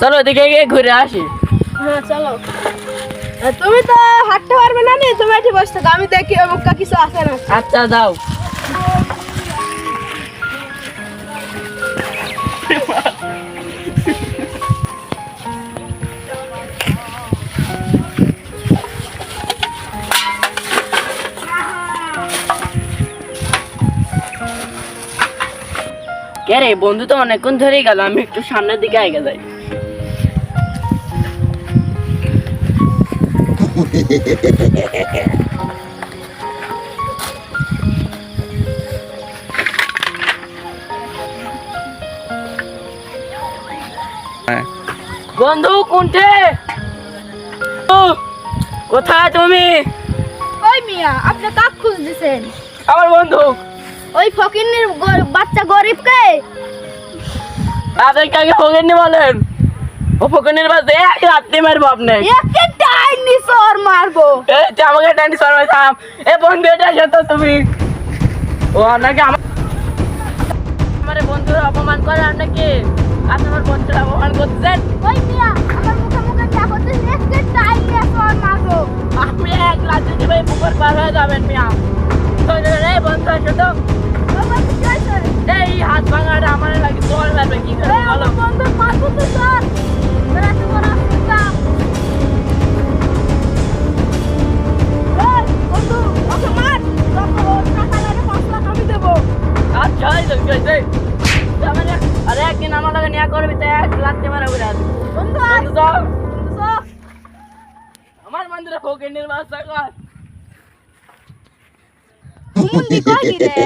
চলো ওদিকে গিয়ে ঘুরে আসি। হ্যাঁ চলো। তুমি তো হাঁটতে পারবে না নি? তুমি এটি বসে থাকো আমি দেখি অমুক কিছু আছে না। আচ্ছা দাও কে রে বন্ধু তো অনেকক্ষণ ধরেই গেল আমি একটু সামনের দিকে এগিয়ে যাই। বন্ধু কোনটে কোথায় তুমি? ওই মিয়া আপনি কাক খুঁজ দিছেন আমার বন্ধু। ওই ফকিনের বাচ্চা গরিবকে? আপনাকে আগে ফোকেননি বলেন। ও ফোকেনের বাসে এক রাত্রি মারবো আপনি একে টাইনি সর মারবো আমাকে ট্রান্সফার সরবে এ বন্ধু এটা যত তো তুমি। ও আপনাকে আমার আমার বন্ধুর অপমান করে আপনাকে আপনি আমার বন্ধুর অপমান করছেন? ওই মিয়া আমার মুখে মুখে যা করছিস একে মারবো যে ভাই পুকুর পার হয়ে যাবেন মিয়া। আরে একদিন আমার লাগে নিয়ে করবি তাই এক মারা ঘুরে আসবি বন্ধু। আমার মন্দিরে ফোকেনের বাসা কর ঘুমুন্দি কই রে